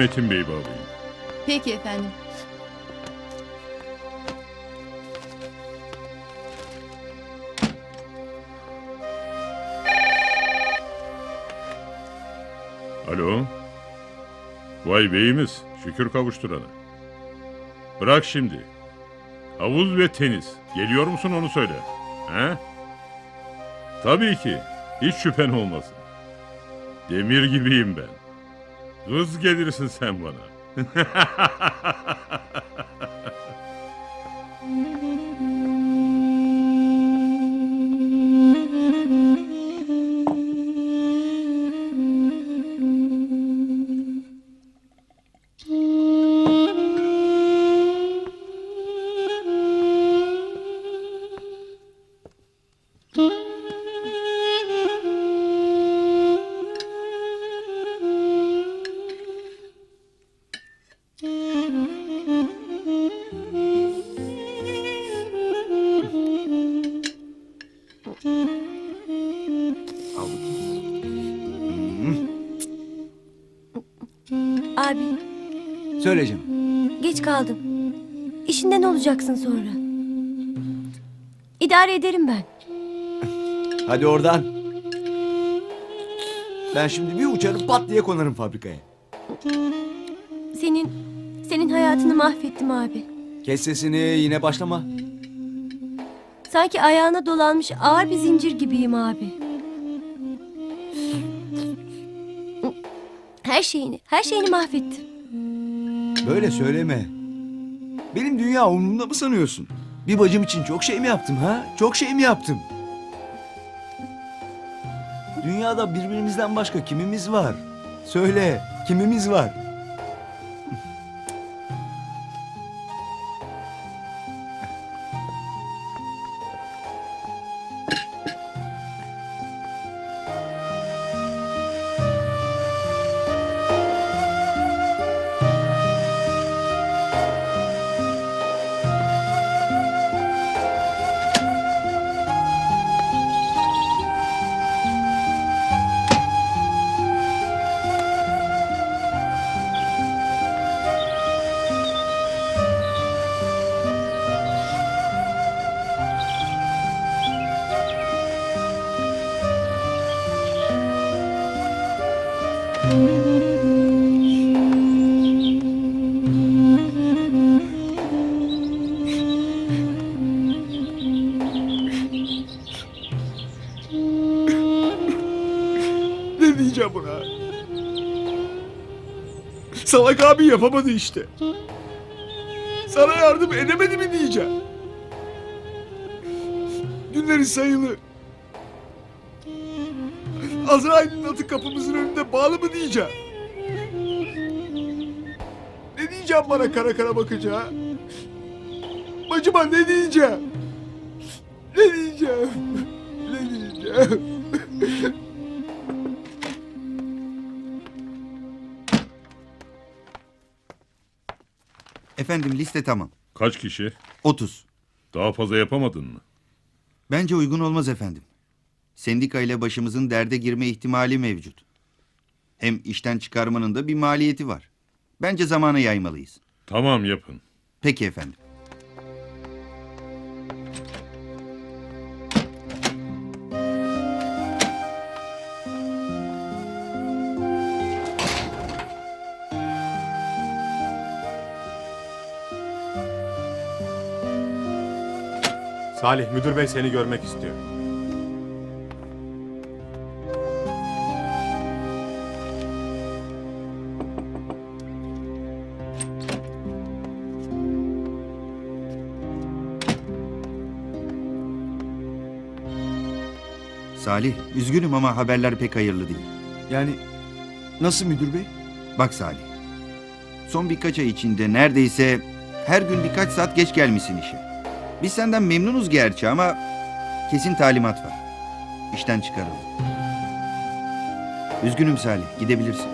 Metin Bey bağlayın. Peki efendim. Alo. Vay beyimiz, şükür kavuşturana. Bırak şimdi. Havuz ve tenis. Geliyor musun onu söyle. He? Tabii ki. Hiç şüphen olmasın. Demir gibiyim ben. Hız gelirsin sen bana. Abi Söyleyeceğim. geç kaldım. İşinden olacaksın sonra. İdare ederim ben. Hadi oradan. Ben şimdi bir uçarım pat diye konarım fabrikaya. Senin senin hayatını mahvettim abi. Kes sesini yine başlama. Sanki ayağına dolanmış ağır bir zincir gibiyim abi. Her şeyini, her şeyini mahvettim. Böyle söyleme. Benim dünya umurumda mı sanıyorsun? Bir bacım için çok şey mi yaptım ha? Çok şey mi yaptım? Dünyada birbirimizden başka kimimiz var? Söyle, kimimiz var? Salak abi yapamadı işte. Sana yardım edemedi mi diyeceğim. Günleri sayılı. Azrail'in atı kapımızın önünde bağlı mı diyeceğim. Ne diyeceğim bana kara kara bakınca? Bacıma ne diyeceğim? Ne diyeceğim? Ne diyeceğim? Efendim liste tamam. Kaç kişi? 30. Daha fazla yapamadın mı? Bence uygun olmaz efendim. Sendika ile başımızın derde girme ihtimali mevcut. Hem işten çıkarmanın da bir maliyeti var. Bence zamanı yaymalıyız. Tamam yapın. Peki efendim. Salih müdür bey seni görmek istiyor. Salih, üzgünüm ama haberler pek hayırlı değil. Yani nasıl müdür bey? Bak Salih, son birkaç ay içinde neredeyse her gün birkaç saat geç gelmişsin işe. Biz senden memnunuz gerçi ama kesin talimat var. İşten çıkaralım. Üzgünüm Salih, gidebilirsin.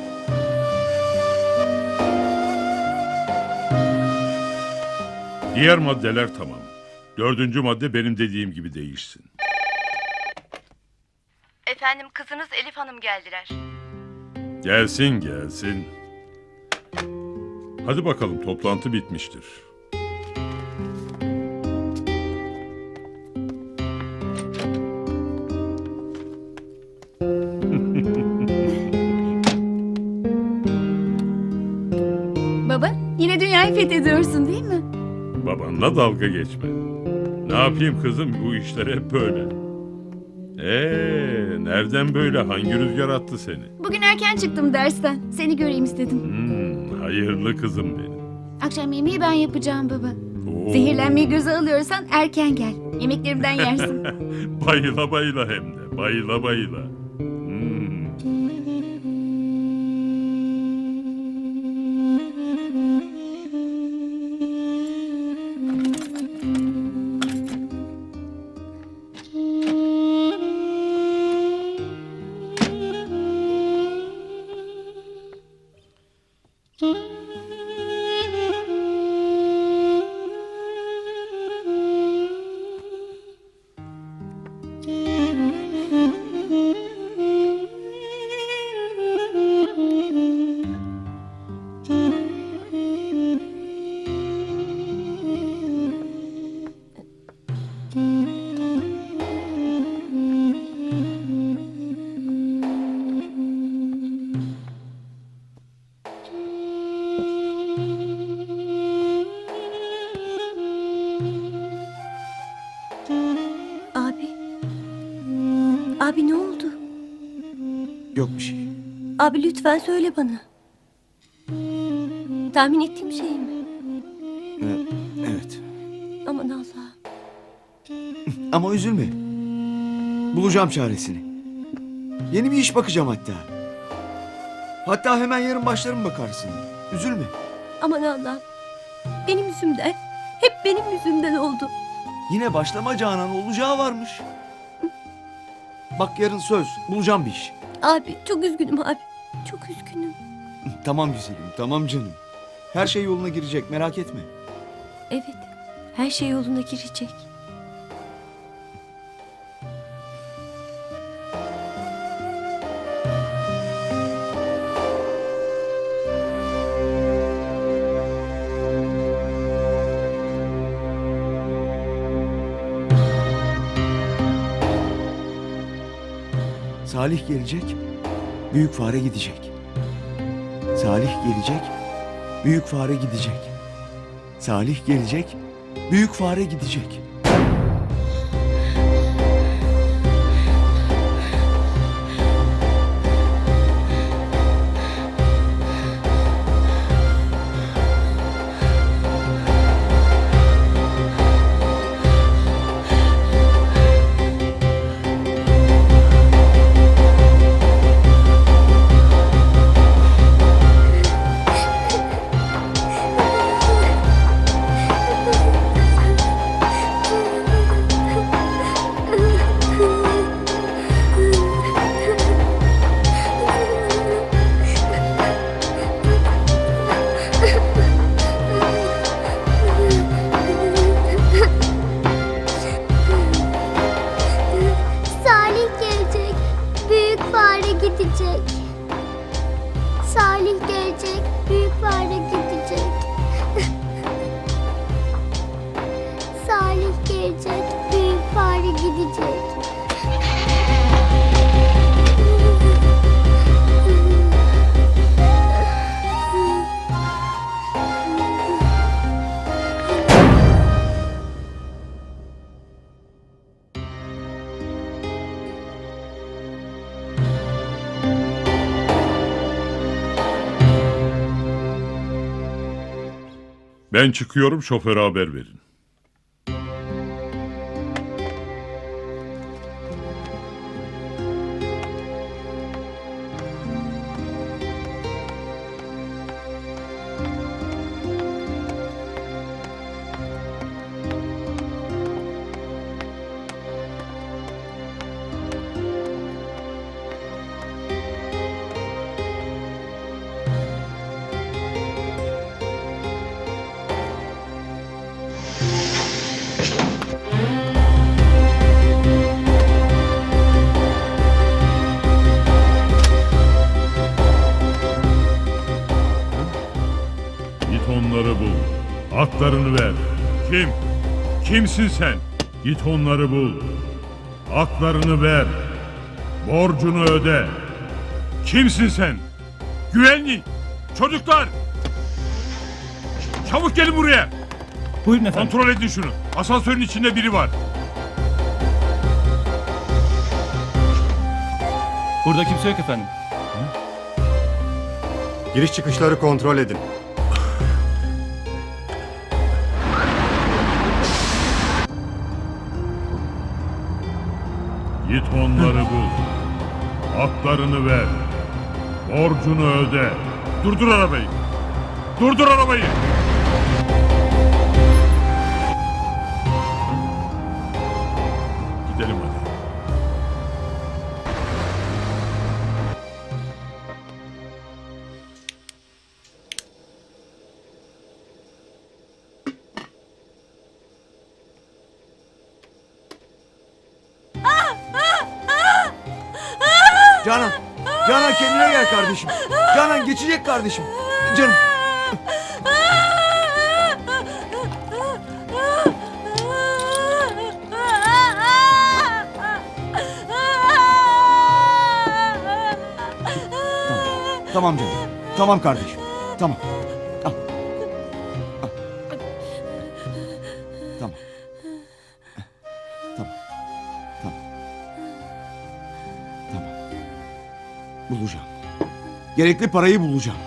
Diğer maddeler tamam. Dördüncü madde benim dediğim gibi değişsin. Efendim kızınız Elif Hanım geldiler. Gelsin gelsin. Hadi bakalım toplantı bitmiştir. Babanla dalga geçme. Ne yapayım kızım bu işler hep böyle. Ee, nereden böyle? Hangi rüzgar attı seni? Bugün erken çıktım dersten. Seni göreyim istedim. Hmm, hayırlı kızım benim. Akşam yemeği ben yapacağım baba. Oo, Zehirlenmeyi göze alıyorsan erken gel. Yemeklerimden yersin. Bayıla bayıla hem de. Bayıla bayıla. Abi lütfen söyle bana. Tahmin ettiğim şey mi? Ee, evet. Aman Allah'ım. Ama üzülme. Bulacağım çaresini. Yeni bir iş bakacağım hatta. Hatta hemen yarın başlarım bakarsın. Üzülme. Aman Allah'ım. Benim yüzümden. Hep benim yüzümden oldu. Yine başlama Canan olacağı varmış. Bak yarın söz bulacağım bir iş. Abi çok üzgünüm abi. Çok üzgünüm. Tamam güzelim tamam canım. Her şey yoluna girecek merak etme. Evet. Her şey yoluna girecek. Salih gelecek, büyük fare gidecek. Salih gelecek, büyük fare gidecek. Salih gelecek, büyük fare gidecek. Ben çıkıyorum şoföre haber verin. Haklarını ver. Kim? Kimsin sen? Git onları bul. Haklarını ver. Borcunu öde. Kimsin sen? Güvenlik. Çocuklar. Çabuk gelin buraya. Buyurun efendim. Kontrol edin şunu. Asansörün içinde biri var. Burada kimse yok efendim. Giriş çıkışları kontrol edin. Git onları bul. Haklarını ver. Borcunu öde. Durdur arabayı. Durdur arabayı. Canan. Canan kendine gel kardeşim. Canan geçecek kardeşim. Canım. Tamam canım. Tamam kardeşim. Tamam. Gerekli parayı bulacağım.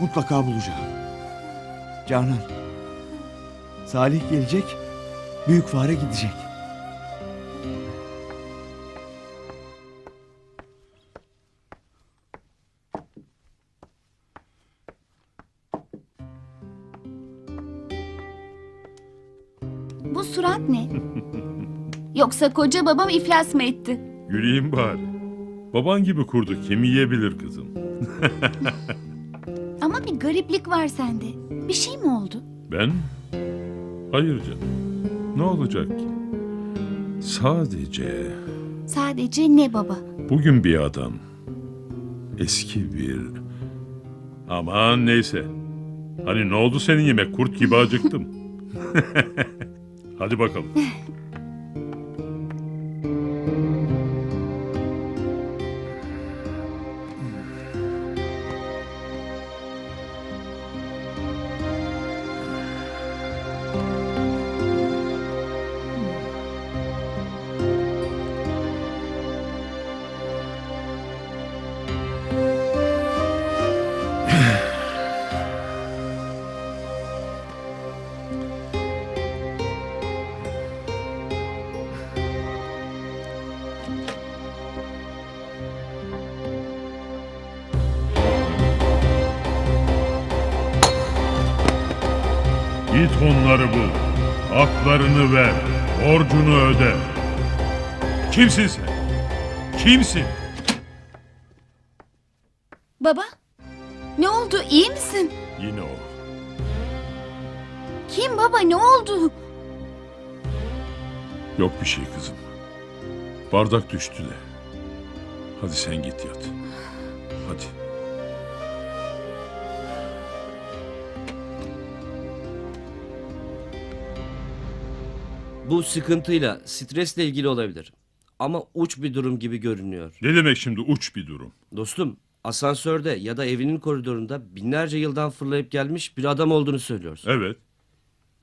Mutlaka bulacağım. Canan. Salih gelecek. Büyük fare gidecek. Bu surat ne? Yoksa koca babam iflas mı etti? Güleyim bari. Baban gibi kurdu. Kim yiyebilir kızım? Ama bir gariplik var sende. Bir şey mi oldu? Ben? Hayır canım. Ne olacak ki? Sadece Sadece ne baba? bugün bir adam. Eski bir... Aman neyse. Hani ne oldu senin yemek? Kurt gibi acıktım. Hadi bakalım. Git onları bul. Haklarını ver. Borcunu öde. Kimsin sen? Kimsin? Baba? Ne oldu? İyi misin? Yine o. Kim baba? Ne oldu? Yok bir şey kızım. Bardak düştü de. Hadi sen git yat. Hadi. Bu sıkıntıyla, stresle ilgili olabilir. Ama uç bir durum gibi görünüyor. Ne demek şimdi uç bir durum? Dostum, asansörde ya da evinin koridorunda binlerce yıldan fırlayıp gelmiş bir adam olduğunu söylüyorsun. Evet.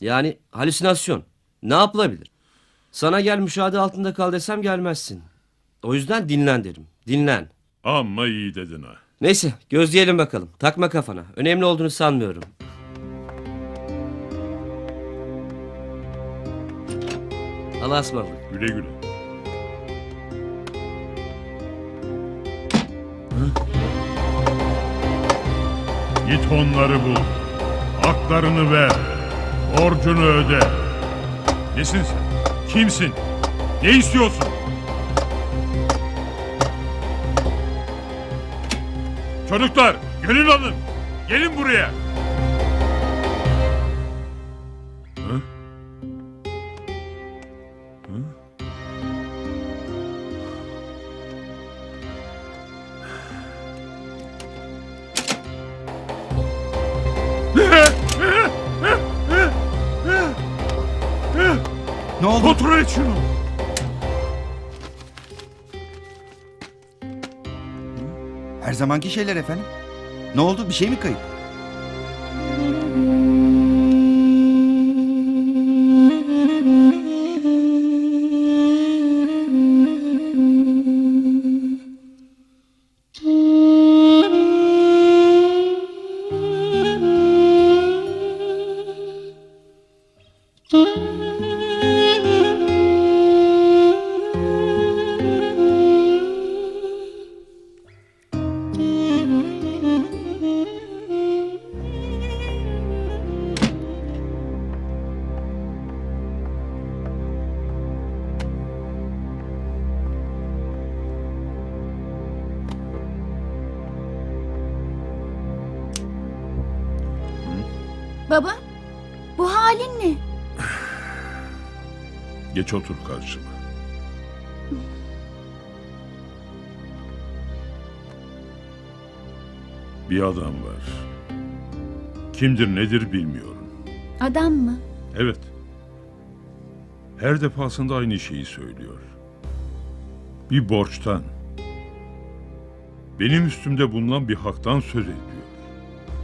Yani halüsinasyon. Ne yapılabilir? Sana gel müşahede altında kal desem gelmezsin. O yüzden dinlen derim. Dinlen. Amma iyi dedin ha. Neyse gözleyelim bakalım. Takma kafana. Önemli olduğunu sanmıyorum. Allah'a ısmarladık. Güle güle. Git onları bul. Haklarını ver. Borcunu öde. Nesin sen? Kimsin? Ne istiyorsun? Çocuklar, gönül alın. Gelin buraya. Zamanki şeyler efendim. Ne oldu? Bir şey mi kayıp? Baba, bu halin ne? Geç otur karşıma. Bir adam var. Kimdir nedir bilmiyorum. Adam mı? Evet. Her defasında aynı şeyi söylüyor. Bir borçtan. Benim üstümde bulunan bir haktan söz ediyor.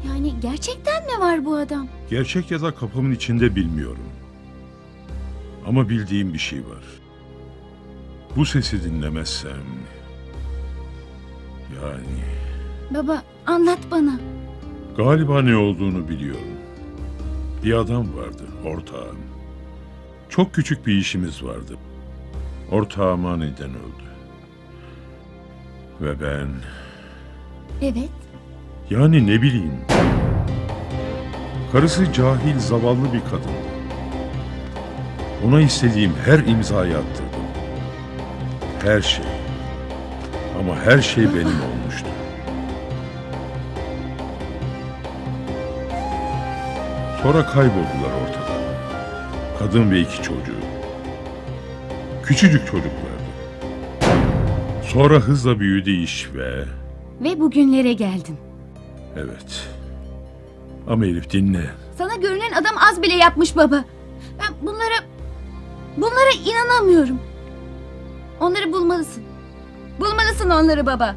Yani gerçekten mi var bu adam? Gerçek ya da kafamın içinde bilmiyorum. Ama bildiğim bir şey var. Bu sesi dinlemezsem... Yani Baba, anlat bana. galiba ne olduğunu biliyorum. Bir adam vardı, ortağım. Çok küçük bir işimiz vardı. Ortağım aniden öldü. Ve ben... Evet. Yani ne bileyim. Karısı cahil, zavallı bir kadındı. Ona istediğim her imzayı attırdım. Her şey. Ama her şey benim olmuştu. Sonra kayboldular ortadan. Kadın ve iki çocuğu. Küçücük çocuklardı. Sonra hızla büyüdü iş ve... Ve bugünlere geldin. Evet. Ama Elif dinle. Sana görünen adam az bile yapmış baba. Ben bunlara... Bunlara inanamıyorum. Onları bulmalısın. Bulmalısın onları baba.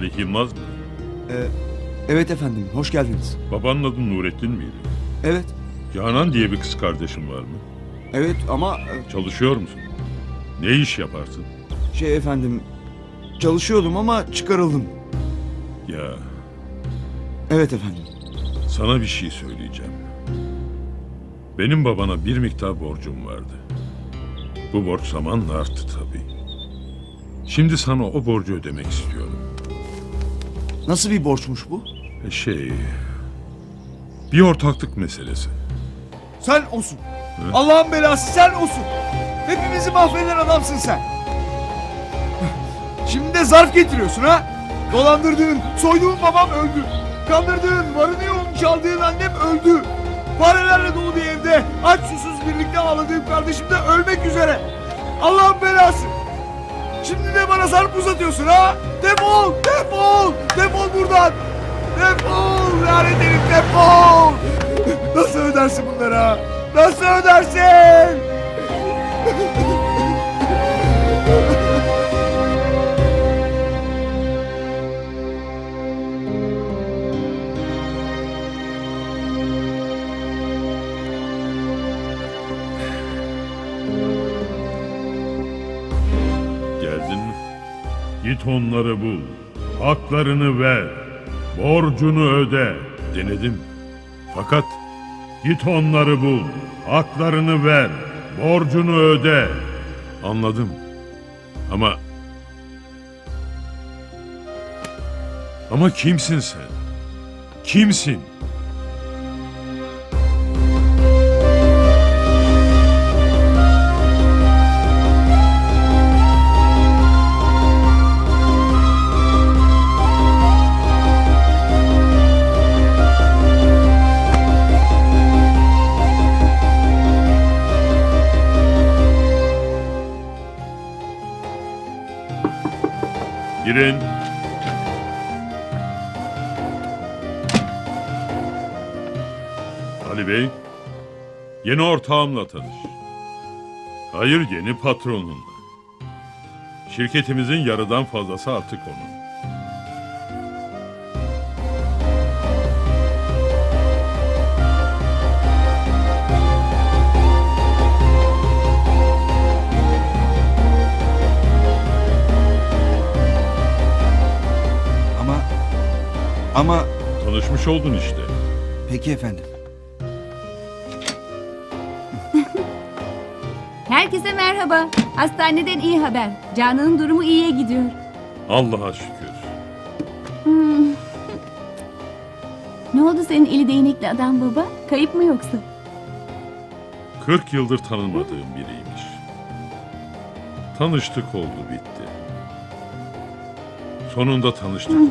Salih Yılmaz mı? Ee, evet efendim, hoş geldiniz. Babanın adı Nurettin miydi? Evet, Canan diye bir kız kardeşin var mı? evet ama e, Çalışıyor musun? Ne iş yaparsın? şey efendim, çalışıyordum ama çıkarıldım. Ya Evet efendim. sana bir şey söyleyeceğim. Benim babana bir miktar borcum vardı. Bu borç zamanla arttı tabii. Şimdi sana o borcu ödemek istiyorum. Nasıl bir borçmuş bu? E Şey... Bir ortaklık meselesi. Sen olsun. Allah'ın belası sen olsun. Hepimizi mahveden adamsın sen. Şimdi de zarf getiriyorsun ha? Dolandırdığın, soyduğun babam öldü. Kandırdığın, varını çaldığın annem öldü. Farelerle dolu bir evde aç susuz birlikte ağladığım kardeşim de ölmek üzere. Allah'ın belası. Şimdi de bana zarf uzatıyorsun ha? Defol, defol, defol buradan. Defol, lanet herif defol. Nasıl ödersin bunları ha? Nasıl ödersin? Git onları bul. Haklarını ver. Borcunu öde. Denedim. Fakat git onları bul. Haklarını ver. Borcunu öde. Anladım. Ama Ama kimsin sen? Kimsin? Girin. Ali Bey, yeni ortağımla tanış. Hayır, yeni patronunla. Şirketimizin yarıdan fazlası artık onun. Ama Tanışmış oldun işte. peki efendim. Herkese merhaba. Hastaneden iyi haber. Canan'ın durumu iyiye gidiyor. Allah'a şükür. Hmm. Ne oldu senin eli değnekli adam baba? Kayıp mı yoksa? 40 yıldır tanımadığım biriymiş. Tanıştık oldu bitti. Sonunda tanıştık onunla.